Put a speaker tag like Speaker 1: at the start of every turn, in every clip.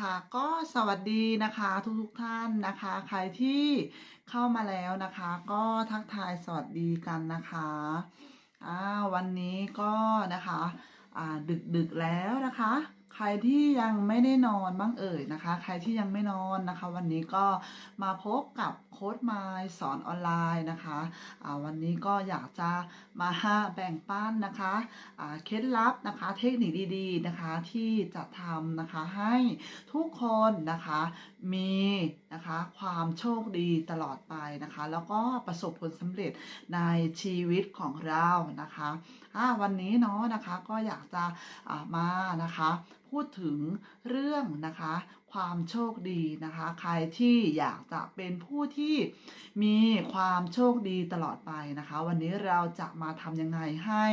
Speaker 1: ค่ะก็สวัสดีนะคะทุกทุกท่านนะคะ ใครที่เข้ามาแล้วนะคะ ก็ทักทายสวัสดีกันนะคะอ่าวันนี้ก็นะคะอ่าดึกดึกแล้วนะคะ ใครที่ยังไม่ได้นอนบ้างเอ่ยนะคะ ใครที่ยังไม่นอนนะคะ วันนี้ก็มาพบกับโค้ดไมล์สอนออนไลน์นะคะอ่าวันนี้ก็อยากจะมาแบ่งปันนะคะะเคล็ดลับนะคะ เทคนิคดีๆนะคะที่จะทำนะคะให้ทุกคนนะคะมี นะคะ ความโชคดีตลอดไปนะคะ แล้วก็ประสบผลสำเร็จในชีวิตของเรานะคะอ่าวันนี้เนาะนะคะก็อยากจะอ่ามานะคะพูดถึงเรื่องนะคะความโชคดีนะคะ ใครที่อยากจะเป็นผู้ที่มีความโชคดีตลอดไปนะคะ วันนี้เราจะมาทำยังไงให้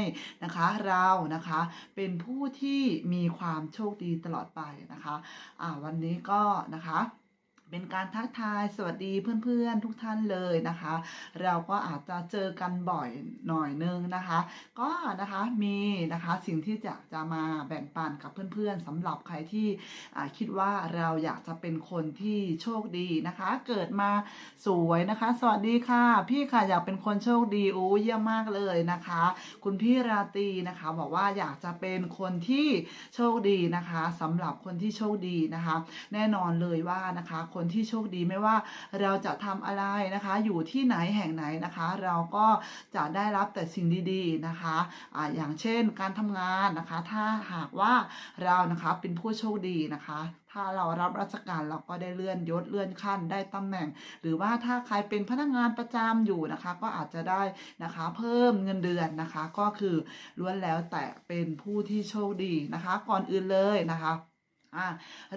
Speaker 1: นะคะ เรานะคะเป็นผู้ที่มีความโชคดีตลอดไปนะคะอ่าวันนี้ก็นะคะ เป็นการทักทายสวัสดีเพื่อนๆทุกท่านเลยนะคะ เราก็อาจจะเจอกันบ่อยหน่อยนึงนะคะ ก็นะคะมีนะคะสิ่งที่จะจะมาแบ่งปันกับเพื่อนๆสำหรับใครที่คิดว่าเราอยากจะเป็นคนที่โชคดีนะคะ เกิดมาสวยนะคะ สวัสดีค่ะ พี่ค่ะอยากเป็นคนโชคดีโอ้เยี่ยมมากเลยนะคะ คุณพี่ราตรีนะคะบอกว่าอยากจะเป็นคนที่โชคดีนะคะสำหรับคนที่โชคดีนะคะ แน่นอนเลยว่านะคะคนที่โชคดีไม่ว่าเราจะทำอะไรนะคะ อยู่ที่ไหนแห่งไหนนะคะ เราก็จะได้รับแต่สิ่งดีๆนะคะอ่าอย่างเช่นการทำงานนะคะ ถ้าหากว่าเรานะคะเป็นผู้โชคดีนะคะถ้าเรารับราชการเราก็ได้เลื่อนยศเลื่อนขั้นได้ตำแหน่ง หรือว่าถ้าใครเป็นพนักงานประจำอยู่นะคะ ก็อาจจะได้นะคะ เพิ่มเงินเดือนนะคะ ก็คือล้วนแล้วแต่เป็นผู้ที่โชคดีนะคะ ก่อนอื่นเลยนะคะ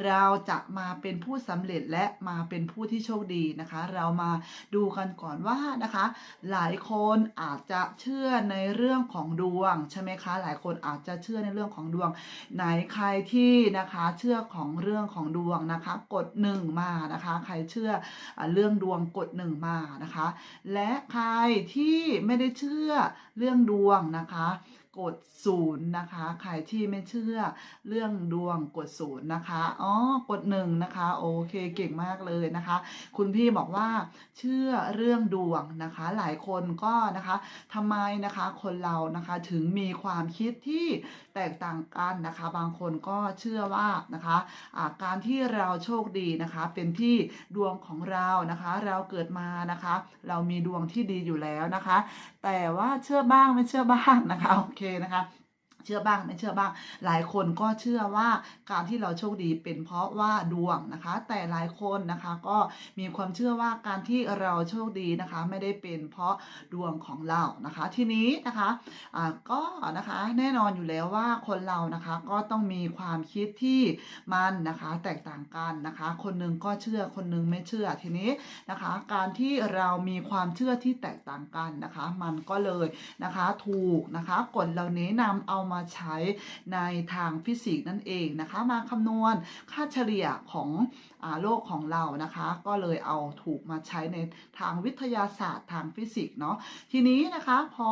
Speaker 1: เราจะมาเป็นผู้สำเร็จและมาเป็นผู้ที่โชคดีนะคะ เรามาดูกันก่อนว่านะคะ หลายคนอาจจะเชื่อในเรื่องของดวงใช่ไหมคะ หลายคนอาจจะเชื่อในเรื่องของดวง ไหนใครที่นะคะเชื่อของเรื่องของดวงนะคะ กดหนึ่งมานะคะ ใครเชื่ออเรื่องดวงกดหนึ่งมานะคะ และใครที่ไม่ได้เชื่อเรื่องดวงนะคะกดศูนย์นะคะ ใครที่ไม่เชื่อเรื่องดวงกดศูนย์นะคะอ๋อกดหนึ่งนะคะ โอเคเก่งมากเลยนะคะ คุณพี่บอกว่าเชื่อเรื่องดวงนะคะ หลายคนก็นะคะทำไมนะคะ คนเรานะคะถึงมีความคิดที่แตกต่างกันนะคะ บางคนก็เชื่อว่านะคะอาการที่เราโชคดีนะคะ เป็นที่ดวงของเรานะคะ เราเกิดมานะคะ เรามีดวงที่ดีอยู่แล้วนะคะ แต่ว่าเชื่อบ้างไม่เชื่อบ้างนะคะโอเคนะคะ เชื่อบ้างไม่เชื่อบ้าง หลายคนก็เชื่อว่าการที่เราโชคดีเป็นเพราะว่าดวงนะคะ แต่หลายคนนะคะก็มีความเชื่อว่าการที่เราโชคดีนะคะ ไม่ได้เป็นเพราะดวงของเรานะคะ ทีนี้นะคะอ่าก็นะคะแน่นอนอยู่แล้วว่าคนเรานะคะก็ต้องมีความคิดที่มันนะคะ แตกต่างกันนะคะ คนหนึงก็เชื่อคนหนึงไม่เชื่อทีนี้นะคะ การที่เรามีความเชื่อที่แตกต่างกันนะคะ มันก็เลยนะคะถูกนะคะกฎเหล่านี้นำเอามาใช้ในทางฟิสิกส์นั่นเองนะคะ มาคำนวณค่าเฉลี่ยของอโลกของเรานะคะ ก็เลยเอาถูกมาใช้ในทางวิทยาศาสตร์ทางฟิสิกส์เนาะทีนี้นะคะพอ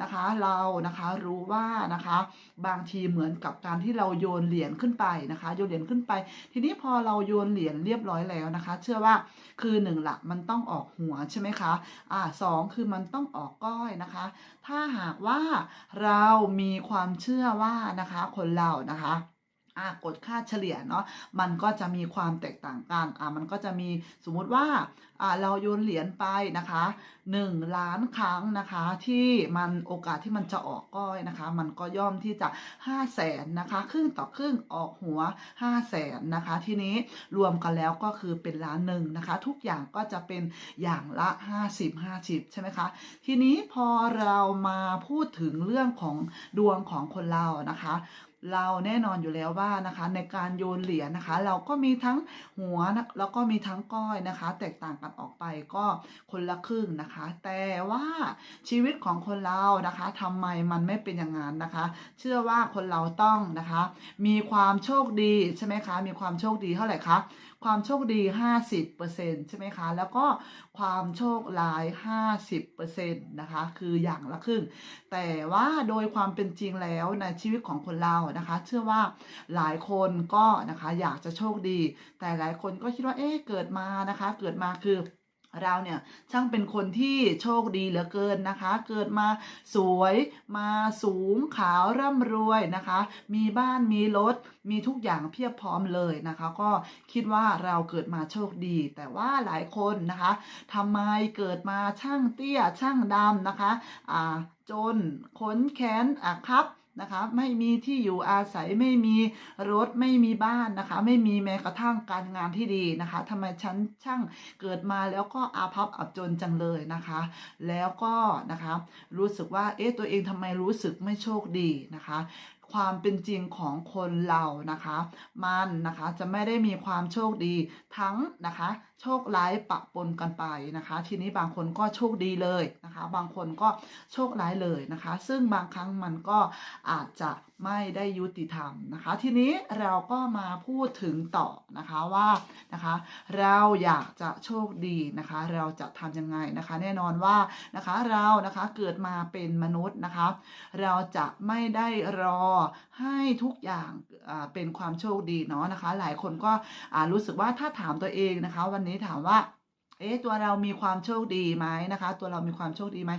Speaker 1: นะคะเรานะคะรู้ว่านะคะบางทีเหมือนกับการที่เราโยนเหรียญขึ้นไปนะคะโยนเหรียญขึ้นไป ทีนี้พอเราโยนเหรียญเรียบร้อยแล้วนะคะ เชื่อว่าคือหนึ่งหลักมันต้องออกหัวใช่ไหมคะอ่าสองคือมันต้องออกก้อยนะคะ ถ้าหากว่าเรามีความเชื่อว่านะคะคนเรานะคะ อ่ากดค่าเฉลี่ยเนาะมันก็จะมีความแตกต่างกันอ่ามันก็จะมีสมมุติว่าอ่าเราโยนเหรียญไปนะคะ1ล้านครั้งนะคะที่มันโอกาสที่มันจะออกก้อยนะคะ มันก็ย่อมที่จะ5 0 0แสนนะคะครึ่งต่อครึ่งออกหัว 5 0 0แสนนะคะ ทีนี้รวมกันแล้วก็คือเป็นล้านหนึ่งนะคะ ทุกอย่างก็จะเป็นอย่างละ 50 50 ใช่ไหมคะ ทีนี้พอเรามาพูดถึงเรื่องของดวงของคนเรานะคะเราแน่นอนอยู่แล้วว่านะคะ ในการโยนเหรียญนะคะ เราก็มีทั้งหัวนะแล้วก็มีทั้งก้อยนะคะ แตกต่างกันออกไปก็คนละครึ่งนะคะ แต่ว่าชีวิตของคนเรานะคะทำไมมันไม่เป็นอย่างนั้นนะคะ เชื่อว่าคนเราต้องนะคะ มีความโชคดีใช่ไหมคะ มีความโชคดีเท่าไหร่คะความโชคดี 50%ใช่ไหมคะ แล้วก็ความโชคร้าย 50%นะคะ คืออย่างละครึ่ง แต่ว่าโดยความเป็นจริงแล้วในชีวิตของคนเรานะคะ เชื่อว่าหลายคนก็นะคะอยากจะโชคดี แต่หลายคนก็คิดว่าเอ๊ะเกิดมานะคะ เกิดมาคือ เราเนี่ยช่างเป็นคนที่โชคดีเหลือเกินนะคะ เกิดมาสวยมาสูงขาวร่ำรวยนะคะ มีบ้านมีรถมีทุกอย่างเพียบพร้อมเลยนะคะ ก็คิดว่าเราเกิดมาโชคดี แต่ว่าหลายคนนะคะทำไมเกิดมาช่างเตี้ยช่างดำนะคะอ่าจนขนแขนอะครับ นะคะไม่มีที่อยู่อาศัยไม่มีรถไม่มีบ้านนะคะ ไม่มีแม้กระทั่งการงานที่ดีนะคะทำไมฉันช่างเกิดมาแล้วก็อาภัพอับจนจังเลยนะคะ แล้วก็นะคะรู้สึกว่าเอ๊ะตัวเองทำไมรู้สึกไม่โชคดีนะคะความเป็นจริงของคนเรานะคะ มันนะคะจะไม่ได้มีความโชคดีทั้งนะคะโชคร้ายปะปนกันไปนะคะ ทีนี้บางคนก็โชคดีเลยนะคะ บางคนก็โชคร้ายเลยนะคะ ซึ่งบางครั้งมันก็อาจจะไม่ได้ยุติธรรมนะคะ ทีนี้เราก็มาพูดถึงต่อนะคะว่านะคะ เราอยากจะโชคดีนะคะ เราจะทำยังไงนะคะ แน่นอนว่านะคะเรานะคะเกิดมาเป็นมนุษย์นะคะ เราจะไม่ได้รอให้ทุกอย่างเป็นความโชคดีเนาะนะคะ หลายคนก็รู้สึกว่าถ้าถามตัวเองนะคะวันนี้ถามว่า เอ๊ะตัวเรามีความโชคดีไหมนะคะ ตัวเรามีความโชคดีไหม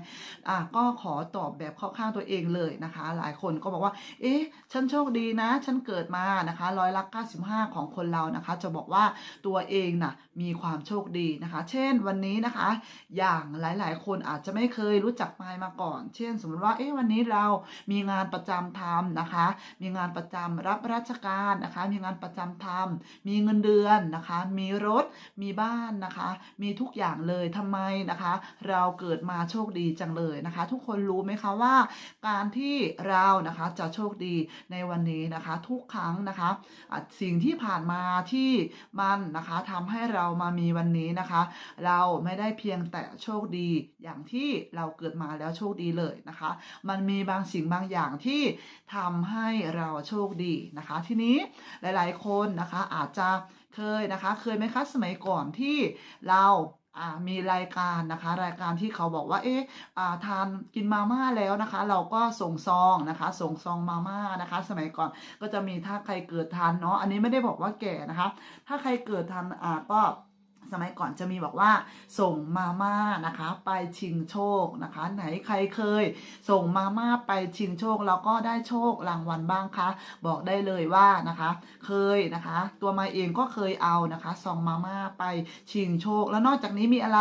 Speaker 1: อะก็ขอตอบแบบเข้าข้างตัวเองเลยนะคะ หลายคนก็บอกว่า เอ๊ะฉันโชคดีนะ ฉันเกิดมานะคะร้อยละ95 ของคนเรานะคะ จะบอกว่าตัวเองน่ะมีความโชคดีนะคะ เช่นวันนี้นะคะ อย่างหลาย ๆ คนอาจจะไม่เคยรู้จักไมล์มาก่อน เช่น สมมติว่าเอ๊ะวันนี้เรามีงานประจำทำนะคะ มีงานประจำรับราชการนะคะ มีงานประจำทำมีเงินเดือนนะคะ มีรถมีบ้านนะคะมีทุกอย่างเลยทำไมนะคะ เราเกิดมาโชคดีจังเลยนะคะ ทุกคนรู้ไหมคะว่า การที่เรานะคะจะโชคดีในวันนี้นะคะ ทุกครั้งนะคะอะสิ่งที่ผ่านมาที่มันนะคะทำให้เรามามีวันนี้นะคะ เราไม่ได้เพียงแต่โชคดีอย่างที่เราเกิดมาแล้วโชคดีเลยนะคะ มันมีบางสิ่งบางอย่างที่ทำให้เราโชคดีนะคะ ทีนี้หลาย ๆ คนนะคะอาจจะ เคยนะคะ เคยไหมคะสมัยก่อนที่เรามีรายการนะคะ รายการที่เขาบอกว่า เอ๊ะอาทานกินมาม่าแล้วนะคะ เราก็ส่งซองนะคะ ส่งซองมาม่านะคะ สมัยก่อนก็จะมีถ้าใครเกิดทานเนาะอันนี้ไม่ได้บอกว่าแก่นะคะ ถ้าใครเกิดทานอ่าก็ สมัยก่อนจะมีบอกว่า ส่งมาม่านะคะ ไปชิงโชคนะคะ ไหนใครเคย ส่งมาม่าไปชิงโชคแล้วก็ได้โชครางวัลบ้างคะบอกได้เลยว่านะคะ เคยนะคะ ตัวมาเองก็เคยเอานะคะซองมาม่าไปชิงโชค แล้วนอกจากนี้มีอะไร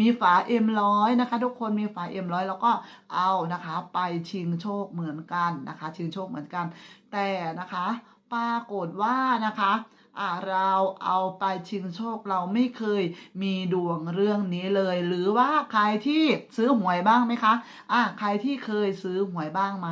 Speaker 1: มีฝาเอ็มร้อยนะคะ ทุกคนมีฝาเอ็มร้อยแล้วก็เอานะคะ ไปชิงโชคเหมือนกันนะคะ ชิงโชคเหมือนกัน แต่นะคะ ปรากฏว่านะคะ เราเอาไปชิงโชคเราไม่เคยมีดวงเรื่องนี้เลย หรือว่าใครที่ซื้อหวยบ้างไหมคะอะใครที่เคยซื้อหวยบ้างไหม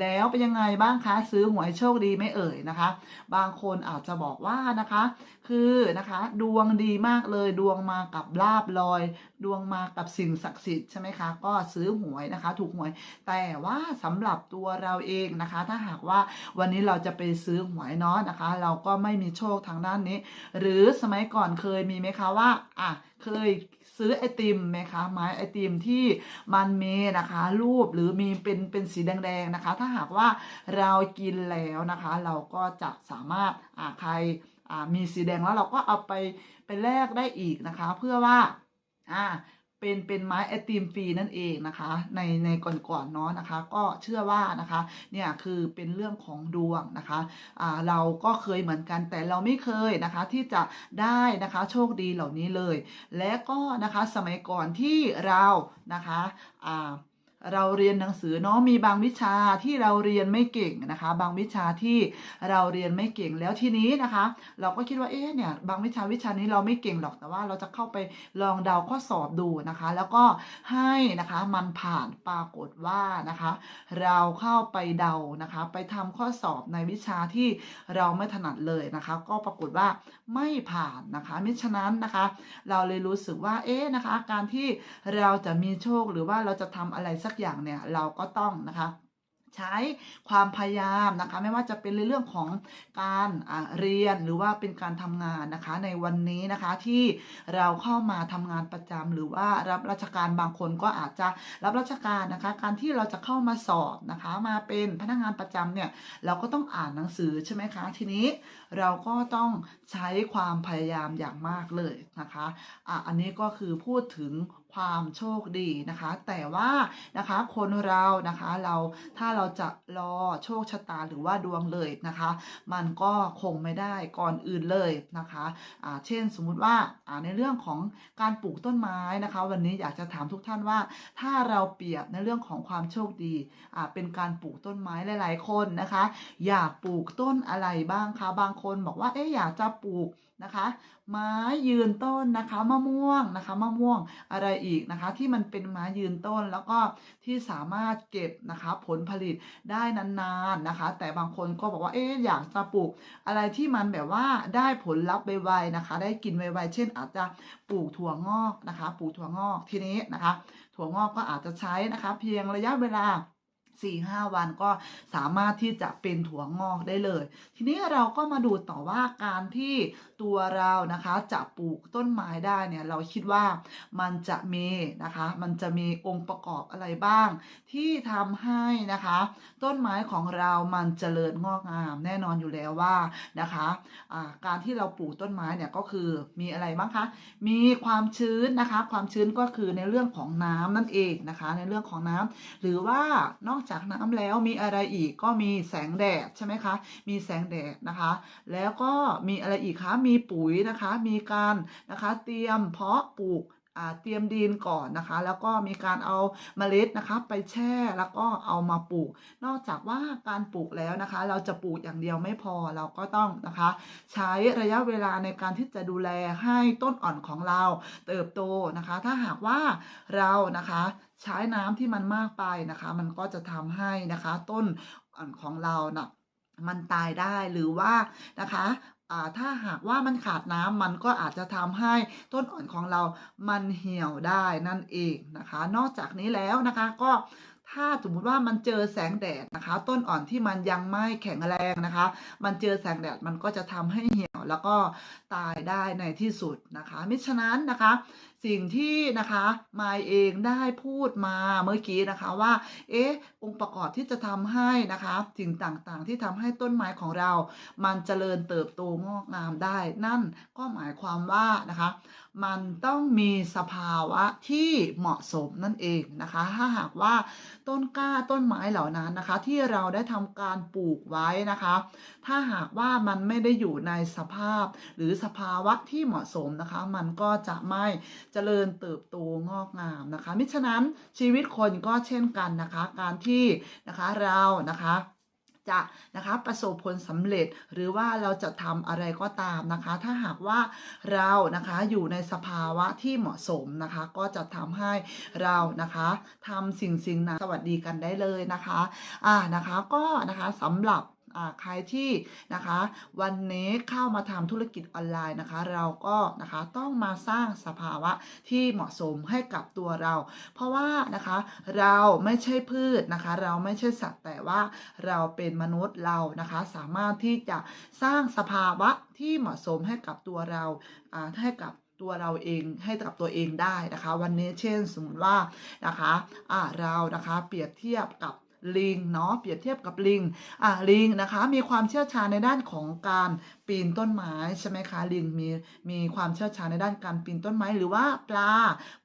Speaker 1: แล้วเป็นยังไงบ้างคะซื้อหวยโชคดีไม่เอ่ยนะคะ บางคนอาจจะบอกว่านะคะ คือนะคะ ดวงดีมากเลยดวงมากับลาบลอย ดวงมากับสิ่งศักดิ์สิทธิ์ใช่ไหมคะ ก็ซื้อหวยนะคะ ถูกหวย แต่ว่าสำหรับตัวเราเองนะคะ ถ้าหากว่าวันนี้เราจะไปซื้อหวยเนาะนะคะ เราก็ไม่มีโชคทางด้านนี้ หรือสมัยก่อนเคยมีไหมคะว่าอะเคยซื้อไอติมไหมคะไม้ไอติมที่มันมีนะคะ รูปหรือมีเป็นเป็นสีแดงๆนะคะ ถ้าหากว่าเรากินแล้วนะคะ เราก็จะสามารถอะใครอ่ามีสีแดงแล้วเราก็เอาไปไปแลกได้อีกนะคะ เพื่อว่า อ่าเป็นเป็นไม้ไอติมฟรีนั่นเองนะคะ ในในก่อนๆเนาะนะคะ ก็เชื่อว่านะคะเนี่ยคือเป็นเรื่องของดวงนะคะอ่าเราก็เคยเหมือนกันแต่เราไม่เคยนะคะที่จะได้นะคะโชคดีเหล่านี้เลย และก็นะคะสมัยก่อนที่เรานะคะอ่า เราเรียนหนังสือเนาะมีบางวิชาที่เราเรียนไม่เก่งนะคะ บางวิชาที่เราเรียนไม่เก่งแล้วทีนี้นะคะ เราก็คิดว่าเอ๊ะเนี่ยบางวิชาวิชานี้เราไม่เก่งหรอกแต่ว่าเราจะเข้าไปลองเดาข้อสอบดูนะคะ แล้วก็ให้นะคะมันผ่านปรากฏว่านะคะ เราเข้าไปเดานะคะ ไปทำข้อสอบในวิชาที่เราไม่ถนัดเลยนะคะ ก็ปรากฏว่าไม่ผ่านนะคะมิฉะนั้นนะคะ เราเลยรู้สึกว่าเอ๊ะนะคะ การที่เราจะมีโชคหรือว่าเราจะทำอะไรสักอย่างเนี่ยเราก็ต้องนะคะใช้ความพยายามนะคะ ไม่ว่าจะเป็นในเรื่องของการเรียนหรือว่าเป็นการทำงานนะคะ ในวันนี้นะคะที่เราเข้ามาทำงานประจำหรือว่ารับราชการบางคนก็อาจจะรับราชการนะคะ การที่เราจะเข้ามาสอบนะคะ มาเป็นพนักงานประจำเนี่ยเราก็ต้องอ่านหนังสือใช่ไหมคะทีนี้ เราก็ต้องใช้ความพยายามอย่างมากเลยนะคะอะอันนี้ก็คือพูดถึงความโชคดีนะคะ แต่ว่านะคะคนเรานะคะเราถ้าเราจะรอโชคชะตาหรือว่าดวงเลยนะคะ มันก็คงไม่ได้ก่อนอื่นเลยนะคะอ่าเช่นสมมุติว่าอ่าในเรื่องของการปลูกต้นไม้นะคะ วันนี้อยากจะถามทุกท่านว่า ถ้าเราเปรียบในเรื่องของความโชคดีอ่าเป็นการปลูกต้นไม้หลาย ๆ คนนะคะ อยากปลูกต้นอะไรบ้างคะบางคนบอกว่าเอ๊ะอยากจะปลูกนะคะไม้ยืนต้นนะคะมะม่วงนะคะมะม่วงอะไรอีกนะคะ ที่มันเป็นไม้ยืนต้นแล้วก็ที่สามารถเก็บนะคะผลผลิตได้นานๆนะคะ แต่บางคนก็บอกว่าเอ๊ะอยากจะปลูกอะไรที่มันแบบว่าได้ผลลัพธ์ไวๆนะคะ ได้กินไวๆเช่น อาจจะปลูกถั่วงอกนะคะ ปลูกถั่วงอกทีนี้นะคะ ถั่วงอกก็อาจจะใช้นะคะ เพียงระยะเวลา 4 5 วันก็สามารถที่จะเป็นถั่วงอกได้เลย ทีนี้เราก็มาดูต่อว่าการที่ตัวเรานะคะจะปลูกต้นไม้ได้เนี่ยเราคิดว่ามันจะมีนะคะ มันจะมีองค์ประกอบอะไรบ้าง ที่ทำให้นะคะ ต้นไม้ของเรามันเจริญงอกงามแน่นอนอยู่แล้วว่านะคะอ่าการที่เราปลูกต้นไม้เนี่ยก็คือมีอะไรบ้างคะมีความชื้นนะคะ ความชื้นก็คือในเรื่องของน้ำนั่นเองนะคะ ในเรื่องของน้ำหรือว่านอกจากน้ำแล้วมีอะไรอีกก็มีแสงแดดใช่ไหมคะ มีแสงแดดนะคะ แล้วก็มีอะไรอีกคะ มีปุ๋ยนะคะ มีการนะคะ เตรียมเพาะปลูก เตรียมดินก่อนนะคะ แล้วก็มีการเอาเมล็ดนะคะ ไปแช่แล้วก็เอามาปลูก นอกจากว่าการปลูกแล้วนะคะ เราจะปลูกอย่างเดียวไม่พอเราก็ต้องนะคะ ใช้ระยะเวลาในการที่จะดูแลให้ต้นอ่อนของเราเติบโตนะคะ ถ้าหากว่าเรานะคะใช้น้ำที่มันมากไปนะคะ มันก็จะทำให้นะคะต้นอ่อนของเรานะ่ะมันตายได้หรือว่านะคะ ถ้าหากว่ามันขาดน้ำมันก็อาจจะทำให้ต้นอ่อนของเรามันเหี่ยวได้นั่นเองนะคะ นอกจากนี้แล้วนะคะก็ถ้าสมมติว่ามันเจอแสงแดดนะคะ ต้นอ่อนที่มันยังไม่แข็งแรงนะคะ มันเจอแสงแดดมันก็จะทำให้เหี่ยวแล้วก็ตายได้ในที่สุดนะคะมิฉะนั้นนะคะ สิ่งที่นะคะมายเองได้พูดมาเมื่อกี้นะคะว่า เอ๊ะ องค์ประกอบที่จะทำให้นะคะสิ่งต่างๆที่ทำให้ต้นไม้ของเรา มันเจริญเติบโตงอกงามได้ นั่นก็หมายความว่านะคะมันต้องมีสภาวะที่เหมาะสมนั่นเองนะคะ ถ้าหากว่าต้นกล้าต้นไม้เหล่านั้นนะคะ ที่เราได้ทำการปลูกไว้นะคะ ถ้าหากว่ามันไม่ได้อยู่ในสภาพหรือสภาวะที่เหมาะสมนะคะ มันก็จะไม่เจริญเติบโตงอกงามนะคะมิฉะนั้นชีวิตคนก็เช่นกันนะคะ การที่นะคะเรานะคะ จะนะคะประสบผลสำเร็จ หรือว่าเราจะทำอะไรก็ตามนะคะ ถ้าหากว่าเรานะคะอยู่ในสภาวะที่เหมาะสมนะคะ ก็จะทำให้เรานะคะทำสิ่งสิ่งนั้นสวัสดีกันได้เลยนะคะอ่านะคะก็นะคะสำหรับ ใครที่นะคะ วันนี้เข้ามาทำธุรกิจออนไลน์นะคะ เราก็นะคะต้องมาสร้างสภาวะที่เหมาะสมให้กับตัวเรา เพราะว่านะคะเราไม่ใช่พืชนะคะ เราไม่ใช่สัตว์แต่ว่าเราเป็นมนุษย์เรานะคะ สามารถที่จะสร้างสภาวะที่เหมาะสมให้กับตัวเราอ่าให้กับตัวเราเองให้กับตัวเองได้นะคะ วันนี้เช่นสมมติว่านะคะอ่าเรานะคะเปรียบเทียบกับ ลิงเนาะเปรียบเทียบกับลิงอ่าลิงนะคะ มีความเชี่ยวชาญในด้านของการปีนต้นไม้ใช่ไหมคะลิงมีมีความเชี่ยวชาญในด้านการปีนต้นไม้หรือว่าปลา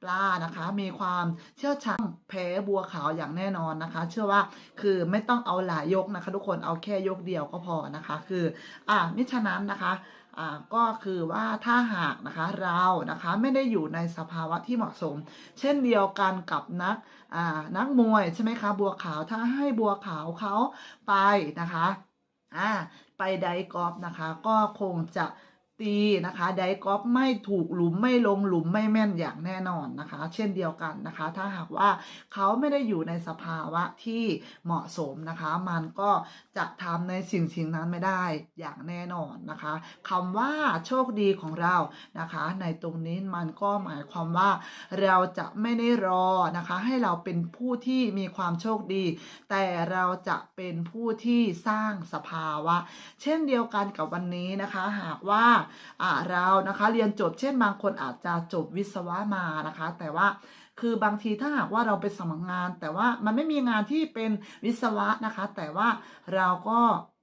Speaker 1: ปลานะคะ มีความเชี่ยวชาญแพ้บัวขาวอย่างแน่นอนนะคะ เชื่อว่าคือไม่ต้องเอาหลายยกนะคะ ทุกคนเอาแค่ยกเดียวก็พอนะคะ คืออ่ามิฉะนั้นนะคะอ่าก็คือว่าถ้าหากนะคะเรานะคะไม่ได้อยู่ในสภาวะที่เหมาะสม เช่นเดียวกันกับนัก นักมวยใช่ไหมคะบัวขาวถ้าให้บัวขาวเขาไปนะคะอ่าไปไดกอล์ฟนะคะ ก็คงจะ ตีนะคะไดกอล์ฟไม่ถูกหลุมไม่ลงหลุมไม่แม่นอย่างแน่นอนนะคะ เช่นเดียวกันนะคะ ถ้าหากว่าเขาไม่ได้อยู่ในสภาวะที่เหมาะสมนะคะ มันก็จะทำในสิ่งสิ่งนั้นไม่ได้อย่างแน่นอนนะคะคำว่าโชคดีของเรานะคะ ในตรงนี้มันก็หมายความว่าเราจะไม่ได้รอนะคะ ให้เราเป็นผู้ที่มีความโชคดี แต่เราจะเป็นผู้ที่สร้างสภาวะ เช่นเดียวกันกับวันนี้นะคะ หากว่าเรานะคะเรียนจบเช่นบางคนอาจจะจบวิศวะมานะคะ แต่ว่าคือบางทีถ้าหากว่าเราไปสมัครงาน แต่ว่ามันไม่มีงานที่เป็นวิศวะนะคะ แต่ว่าเราก็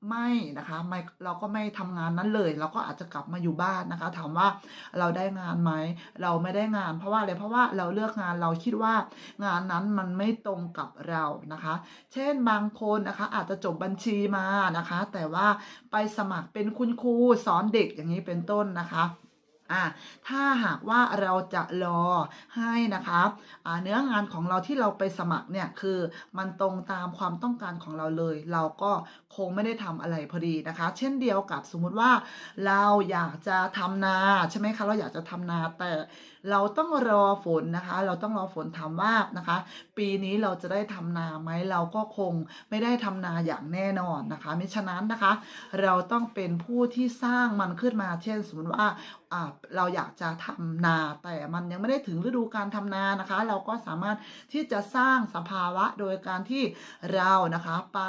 Speaker 1: ไม่นะคะไม่เราก็ไม่ทำงานนั้นเลย เราก็อาจจะกลับมาอยู่บ้านนะคะ ถามว่าเราได้งานไหมเราไม่ได้งาน เพราะว่าอะไรเพราะว่าเราเลือกงานเราคิดว่างานนั้นมันไม่ตรงกับเรานะคะ เช่นบางคนนะคะอาจจะจบบัญชีมานะคะ แต่ว่าไปสมัครเป็นคุณครูสอนเด็กอย่างนี้เป็นต้นนะคะ อ่าถ้าหากว่าเราจะรอให้นะคะะเนื้องานของเราที่เราไปสมัครเนี่ยคือมันตรงตามความต้องการของเราเลย เราก็คงไม่ได้ทำอะไรพอดีนะคะ เช่นเดียวกับสมมุติว่าเราอยากจะทำนาใช่ไหมคะเราอยากจะทำนาแต่ เราต้องรอฝนนะคะ เราต้องรอฝนถามว่านะคะ ปีนี้เราจะได้ทำนาไหมเราก็คงไม่ได้ทำนาอย่างแน่นอนนะคะมิฉะนั้นนะคะ เราต้องเป็นผู้ที่สร้างมันขึ้นมา เช่น สมมติว่าอ่าเราอยากจะทำนาแต่มันยังไม่ได้ถึงฤดูการทำนานะคะ เราก็สามารถที่จะสร้างสภาวะโดยการที่เรานะคะไป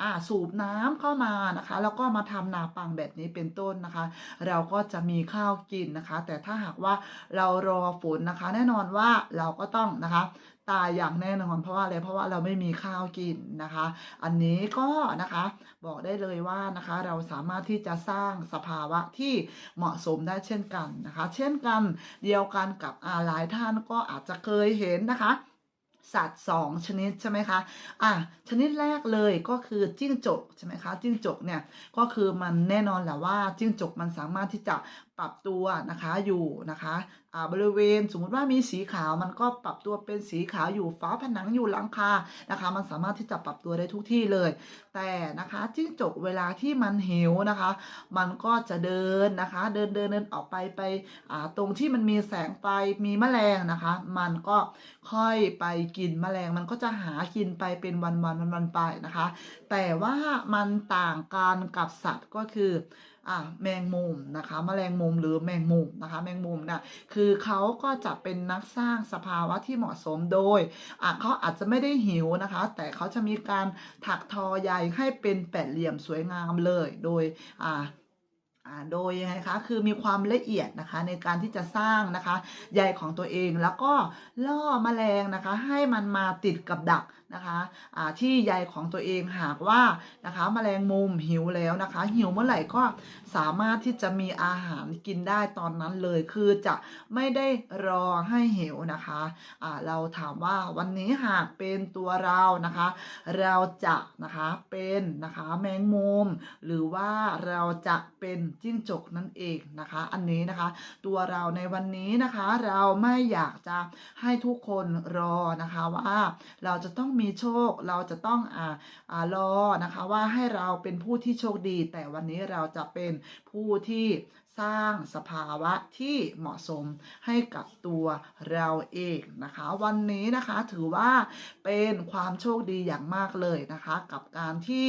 Speaker 1: อ่าสูบน้ำเข้ามานะคะ แล้วก็มาทำนาปังแบบนี้เป็นต้นนะคะ เราก็จะมีข้าวกินนะคะ แต่ถ้าหากว่าเรารอฝนนะคะ แน่นอนว่าเราก็ต้องนะคะตายอย่างแน่นอนเพราะว่าอะไรเพราะว่าเราไม่มีข้าวกินนะคะ อันนี้ก็นะคะบอกได้เลยว่านะคะเราสามารถที่จะสร้างสภาวะที่เหมาะสมได้เช่นกันนะคะ เช่นกันเดียวกันกับหลายท่านก็อาจจะเคยเห็นนะคะ สัตว์สองชนิดใช่ไหมคะ อะชนิดแรกเลยก็คือจิ้งจกใช่ไหมคะ จิ้งจกเนี่ยก็คือมันแน่นอนแหละว่าจิ้งจกมันสามารถที่จะปรับตัวนะคะอยู่นะคะบริเวณสมมติว่ามีสีขาวมันก็ปรับตัวเป็นสีขาวอยู่ฝาผนังอยู่หลังคานะคะ มันสามารถที่จะปรับตัวได้ทุกที่เลย แต่นะคะจิ้งจกเวลาที่มันหิวนะคะ มันก็จะเดินนะคะ เดินเดินเดินออกไปไปอ่าตรงที่มันมีแสงไฟมีแมลงนะคะ มันก็ค่อยไปกินแมลง มันก็จะหากินไปเป็นวันวันวันวันไปนะคะ แต่ว่ามันต่างกันกับสัตว์ก็คือ อ่าแมงมุมนะคะแมลงมุมหรือแมงมุมนะคะ แมงมุมนะคือเขาก็จะเป็นนักสร้างสภาวะที่เหมาะสมโดยอะเขาอาจจะไม่ได้หิวนะคะ แต่เขาจะมีการถักทอใยให้เป็นแปดเหลี่ยมสวยงามเลยโดยอ่าโดยยังไงคะ คือมีความละเอียดนะคะในการที่จะสร้างนะคะ ใยของตัวเองแล้วก็ล่อแมลงนะคะ ให้มันมาติดกับดัก นะคะที่ใยของตัวเองหากว่านะคะแมลงมุมหิวแล้วนะคะ หิวเมื่อไหร่ก็สามารถที่จะมีอาหารกินได้ตอนนั้นเลยคือจะไม่ได้รอให้หิวนะคะอ่าเราถามว่าวันนี้หากเป็นตัวเรานะคะ เราจะนะคะเป็นนะคะแมงมุม หรือว่าเราจะเป็นจิ้งจกนั่นเองนะคะ อันนี้นะคะ ตัวเราในวันนี้นะคะ เราไม่อยากจะให้ทุกคนรอนะคะว่าเราจะต้องมีโชคเราจะต้องอ่าอ่ารอนะคะว่าให้เราเป็นผู้ที่โชคดี แต่วันนี้เราจะเป็นผู้ที่สร้างสภาวะที่เหมาะสมให้กับตัวเราเองนะคะ วันนี้นะคะถือว่าเป็นความโชคดีอย่างมากเลยนะคะ กับการที่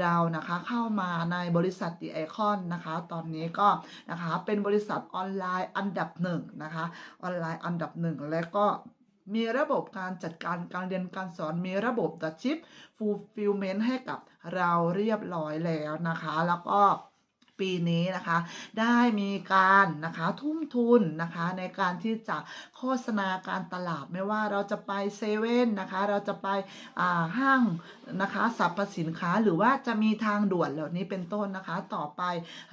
Speaker 1: เรานะคะเข้ามาในบริษัทดีไอคอนนะคะ ตอนนี้ก็นะคะเป็นบริษัทออนไลน์อันดับหนึ่งนะคะ ออนไลน์อันดับหนึ่งและก็ มีระบบการจัดการการเรียนการสอนมีระบบ The Chip Fulfillment ให้กับเราเรียบร้อยแล้วนะคะ แล้วก็ปีนี้นะคะได้มีการนะคะทุ่มทุนนะคะในการที่จะโฆษณาการตลาดไม่ว่าเราจะไปเซเว่นนะคะเราจะไปอ่าห้างนะคะสรรพสินค้าหรือว่าจะมีทางด่วนเหล่านี้เป็นต้นนะคะ ต่อไป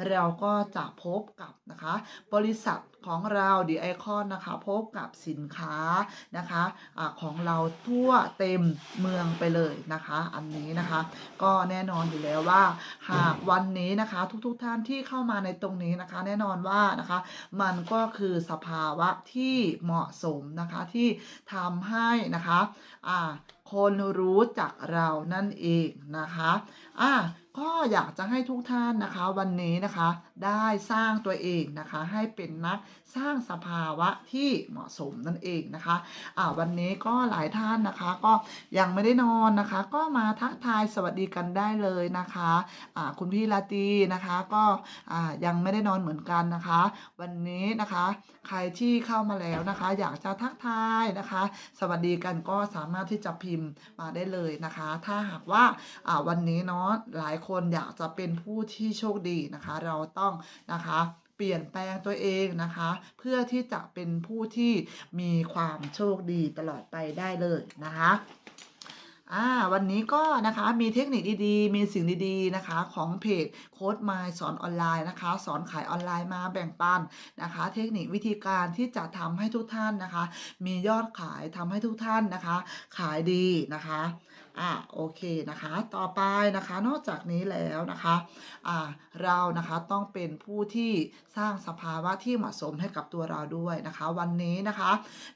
Speaker 1: เราก็จะพบกับนะคะบริษัทของเราดีไอคอนนะคะ พบกับสินค้านะคะอาของเราทั่วเต็มเมืองไปเลยนะคะ อันนี้นะคะ ก็แน่นอนอยู่แล้วว่า หากวันนี้นะคะทุกๆทท่านที่เข้ามาในตรงนี้นะคะ แน่นอนว่านะคะ มันก็คือสภาวะที่เหมาะสมนะคะที่ทำให้นะคะอ่า คนรู้จักเรานั่นเองนะคะอะก็อยากจะให้ทุกท่านนะคะวันนี้นะคะได้สร้างตัวเองนะคะให้เป็นนักสร้างสภาวะที่เหมาะสมนั่นเองนะคะอ่าวันนี้ก็หลายท่านนะคะก็ยังไม่ได้นอนนะคะ ก็มาทักทายสวัสดีกันได้เลยนะคะอ่าคุณพี่ลาตีนะคะก็อ่ายังไม่ได้นอนเหมือนกันนะคะ วันนี้นะคะใครที่เข้ามาแล้วนะคะ อยากจะทักทายนะคะ สวัสดีกันก็สามารถที่จะพิมพ์มาได้เลยนะคะ ถ้าหากว่าวันนี้เนาะหลายคนอยากจะเป็นผู้ที่โชคดีนะคะ เราต้องนะคะเปลี่ยนแปลงตัวเองนะคะ เพื่อที่จะเป็นผู้ที่มีความโชคดีตลอดไปได้เลยนะคะ อ่าวันนี้ก็นะคะมีเทคนิคดีๆ มีสิ่งดีๆนะคะ ของเพจโค้ดมายสอนออนไลน์นะคะ สอนขายออนไลน์มาแบ่งปันนะคะ เทคนิควิธีการที่จะทำให้ทุกท่านนะคะ มียอดขายทำให้ทุกท่านนะคะ ขายดีนะคะ อ่าโอเคนะคะ ต่อไปนะคะนอกจากนี้แล้วนะคะอ่าเรานะคะต้องเป็นผู้ที่สร้างสภาวะที่เหมาะสมให้กับตัวเราด้วยนะคะ วันนี้นะคะ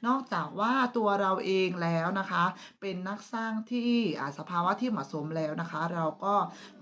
Speaker 1: นอกจากว่าตัวเราเองแล้วนะคะ เป็นนักสร้างที่อ่าสภาวะที่เหมาะสมแล้วนะคะ เราก็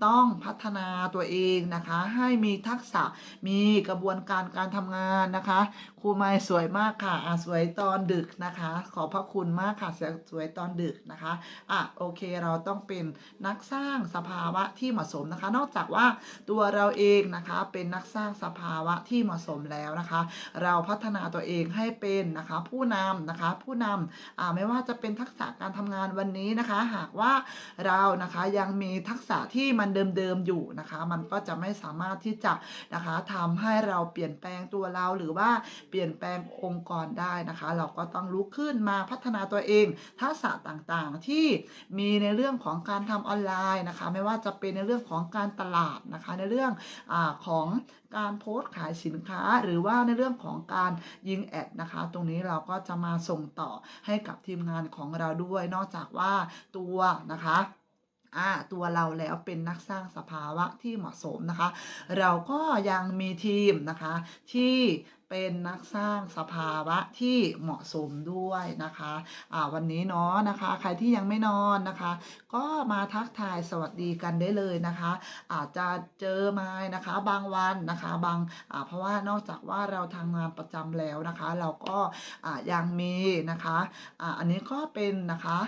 Speaker 1: ต้องพัฒนาตัวเองนะคะ ให้มีทักษะมีกระบวนการการทำงานนะคะครูไม้สวยมากค่ะอ่าสวยตอนดึกนะคะ ขอพระคุณมากค่ะสวยสวยตอนดึกนะคะอะโอเคเราต้องเป็นนักสร้างสภาวะที่เหมาะสมนะคะ นอกจากว่าตัวเราเองนะคะเป็นนักสร้างสภาวะที่เหมาะสมแล้วนะคะ เราพัฒนาตัวเองให้เป็นนะคะผู้นำนะคะผู้นำไม่ว่าจะเป็นทักษะการทำงานวันนี้นะคะ หากว่าเรานะคะยังมีทักษะที่มันเดิมๆอยู่นะคะ มันก็จะไม่สามารถที่จะนะคะทำให้เราเปลี่ยนแปลงตัวเราหรือว่าเปลี่ยนแปลงองค์กรได้นะคะ เราก็ต้องลุกขึ้นมาพัฒนาตัวเองทักษะต่างๆที่มีในในเรื่องของการทำออนไลน์นะคะ ไม่ว่าจะเป็นในเรื่องของการตลาดนะคะ ในเรื่องอของการโพสต์ขายสินค้า หรือว่าในเรื่องของการยิงแอดนะคะ ตรงนี้เราก็จะมาส่งต่อให้กับทีมงานของเราด้วย นอกจากว่าตัวนะคะอ่าตัวเราแล้วเป็นนักสร้างสภาวะที่เหมาะสมนะคะ เราก็ยังมีทีมนะคะที่ เป็นนักสร้างสภาวะที่เหมาะสมด้วยนะคะอ่าวันนี้เนาะนะคะ ใครที่ยังไม่นอนนะคะ ก็มาทักทายสวัสดีกันได้เลยนะคะ อาจจะเจอมานะคะบางวันนะคะบางอ่าเพราะว่านอกจากว่าเราทำงานประจำแล้วนะคะ เราก็อ่ายังมีนะคะอ่าอันนี้ก็เป็นนะคะ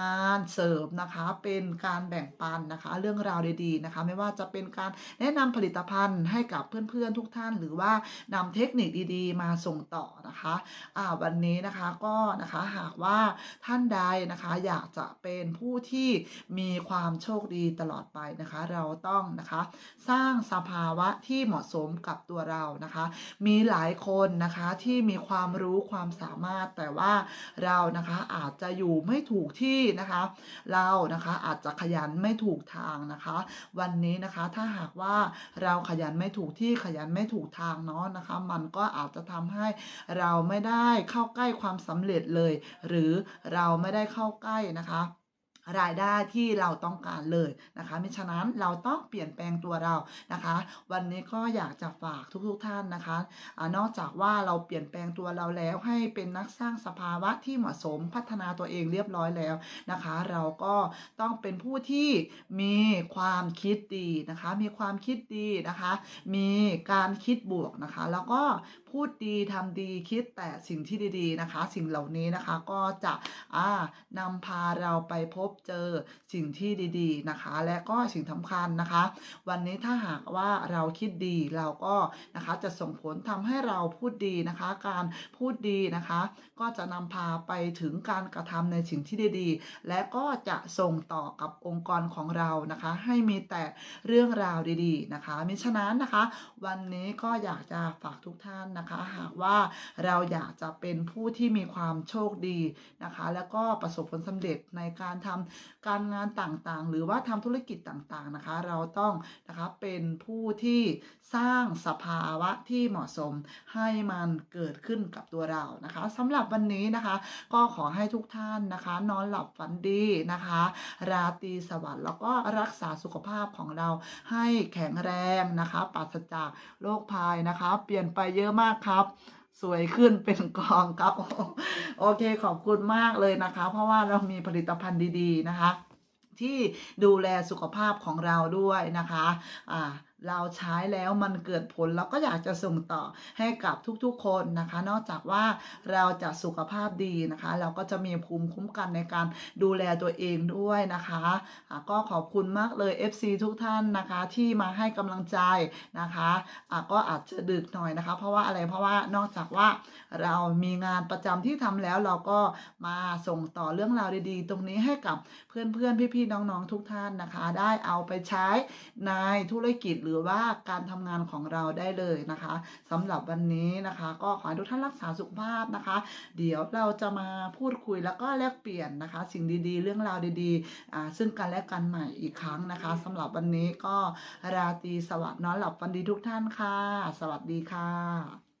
Speaker 1: งานเสริมนะคะเป็นการแบ่งปันนะคะ เรื่องราวดีๆนะคะ ไม่ว่าจะเป็นการแนะนำผลิตภัณฑ์ให้กับเพื่อนๆทุกท่าน หรือว่านำเทคนิคดีๆ มาส่งต่อนะคะอ่าวันนี้นะคะก็นะคะหากว่าท่านใดนะคะอยากจะเป็นผู้ที่มีความโชคดีตลอดไปนะคะ เราต้องนะคะสร้างสภาวะที่เหมาะสมกับตัวเรานะคะ มีหลายคนนะคะที่มีความรู้ความสามารถแต่ว่าเรานะคะอาจจะอยู่ไม่ถูกที่นะคะ เรานะคะอาจจะขยันไม่ถูกทางนะคะ วันนี้นะคะถ้าหากว่าเราขยันไม่ถูกที่ขยันไม่ถูกทางเนาะนะคะ มันก็อาจจะทำให้เราไม่ได้เข้าใกล้ความสำเร็จเลย หรือเราไม่ได้เข้าใกล้นะคะรายได้ที่เราต้องการเลยนะคะมิฉะนั้นเราต้องเปลี่ยนแปลงตัวเรานะคะ วันนี้ก็อยากจะฝากทุกๆทท่านนะคะอนอกจากว่าเราเปลี่ยนแปลงตัวเราแล้วให้เป็นนักสร้างสภาวะที่เหมาะสมพัฒนาตัวเองเรียบร้อยแล้วนะคะ เราก็ต้องเป็นผู้ที่มีความคิดดีนะคะ มีความคิดดีนะคะ มีการคิดบวกนะคะ แล้วก็ พูดดีทำดีคิดแต่สิ่งที่ดีๆนะคะ สิ่งเหล่านี้นะคะก็จะอ่านำพาเราไปพบเจอสิ่งที่ดีๆนะคะ และก็สิ่งสำคัญนะคะ วันนี้ถ้าหากว่าเราคิดดีเราก็นะคะจะส่งผลทำให้เราพูดดีนะคะ การพูดดีนะคะ ก็จะนำพาไปถึงการกระทำในสิ่งที่ดีๆ และก็จะส่งต่อกับองค์กรของเรานะคะ ให้มีแต่เรื่องราวดีๆนะคะมิฉะนั้นนะคะ วันนี้ก็อยากจะฝากทุกท่านนะคะหากว่าเราอยากจะเป็นผู้ที่มีความโชคดีนะคะ แล้วก็ประสบผลสำเร็จในการทำการงานต่างๆ หรือว่าทำธุรกิจต่างๆนะคะ เราต้องนะคะเป็นผู้ที่สร้างสภาวะที่เหมาะสมให้มันเกิดขึ้นกับตัวเรานะคะสำหรับวันนี้นะคะ ก็ขอให้ทุกท่านนะคะ นอนหลับฝันดีนะคะ ราตรีสวัสดิ์แล้วก็รักษาสุขภาพของเราให้แข็งแรงนะคะปราศจากโรคภัยนะคะ เปลี่ยนไปเยอะมากครับ สวยขึ้นเป็นกองครับ โอเคขอบคุณมากเลยนะคะ เพราะว่าเรามีผลิตภัณฑ์ดี ๆ นะคะ ที่ดูแลสุขภาพของเราด้วยนะคะ อ่า เราใช้แล้วมันเกิดผลเราก็อยากจะส่งต่อให้กับทุกๆคนนะคะ นอกจากว่าเราจะสุขภาพดีนะคะ เราก็จะมีภูมิคุ้มกันในการดูแลตัวเองด้วยนะคะอ่าก็ขอบคุณมากเลย FC ทุกท่านนะคะที่มาให้กำลังใจนะคะอ่าก็อาจจะดึกหน่อยนะคะ เพราะว่าอะไรเพราะว่านอกจากว่าเรามีงานประจำที่ทำแล้วเราก็มาส่งต่อเรื่องราวดีๆ ตรงนี้ให้กับเพื่อนๆพี่ๆน้องๆทุกท่านนะคะ ได้เอาไปใช้ในธุรกิจหรือว่าการทำงานของเราได้เลยนะคะสำหรับวันนี้นะคะ ก็ขอให้ทุกท่านรักษาสุขภาพนะคะ เดี๋ยวเราจะมาพูดคุยแล้วก็แลกเปลี่ยนนะคะ สิ่งดีๆ เรื่องราวดีๆอ่าซึ่งกันและกันใหม่อีกครั้งนะคะสำหรับวันนี้ก็ราตรีสวัสดิ์นอนหลับฝันดีทุกท่านค่ะ สวัสดีค่ะ